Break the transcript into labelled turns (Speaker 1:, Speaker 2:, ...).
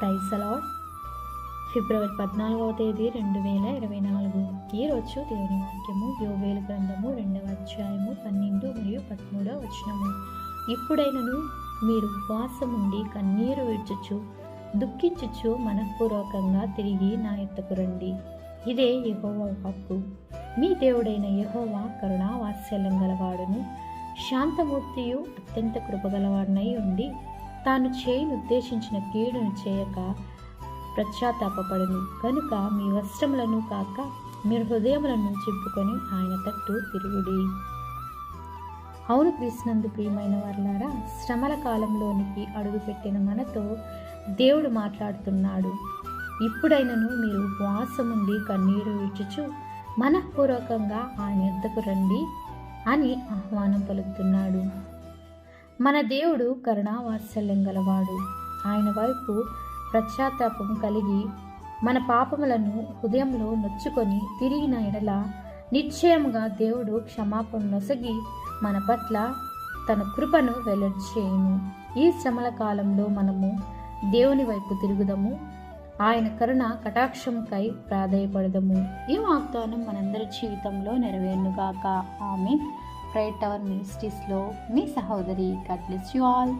Speaker 1: Praise అలాడ్ ఫిబ్రవరి పద్నాలుగవ తేదీ రెండు వేల ఇరవై నాలుగు. ఈరోజు దేవుని వాక్యము యోవేలు గ్రంథము రెండవ అధ్యాయము పన్నెండు మరియు పదమూడవ వచనము. ఇప్పుడైనను మీరు ఉపవాసం ఉండి కన్నీరు విడ్చుచు దుఃఖించుచు మనఃపూర్వకంగా తిరిగి నా ఎత్తకు రండి. ఇదే యహోవా హక్కు మీ దేవుడైన యహోవా కరుణావాత్సల్యం గలవాడును శాంతమూర్తియు అత్యంత కృపగలవాడినై ఉండి తాను చేయను ఉద్దేశించిన కీడును చేయక పశ్చాత్తాపడును కనుక మీ వస్త్రములను కాక మీరు హృదయములను చిప్పుకొని ఆయన తట్టు తిరుగుడి. అవును క్రీస్తునందు ప్రియమైన వారులారా శ్రమల కాలంలోనికి అడుగుపెట్టిన మనతో దేవుడు మాట్లాడుతున్నాడు. ఇప్పుడైనను మీరు ఉపవాసముండి కన్నీరు విడుచు మనఃపూర్వకంగా ఆయన ఎద్దకు రండి అని ఆహ్వానం పలుకుతున్నాడు. మన దేవుడు కరుణావాత్సల్యం గలవాడు. ఆయన వైపు పశ్చాత్తాపం కలిగి మన పాపములను హృదయంలో నొచ్చుకొని తిరిగిన ఎడల నిశ్చయముగా దేవుడు క్షమాపణ నొసగి మన పట్ల తన కృపను వెల్లడి చేయును ఈ శ్రమల కాలంలో మనము దేవుని వైపు తిరుగుదము ఆయన కరుణ కటాక్షంకై ప్రాధాయపడదము. ఈ వాగ్దానం మనందరి జీవితంలో నెరవేరునుగాక ఆమె ప్రైట్ టవర్ మినిస్ట్రీస్లో మీ సహోదరి గాడ్ బ్లెస్ యు ఆల్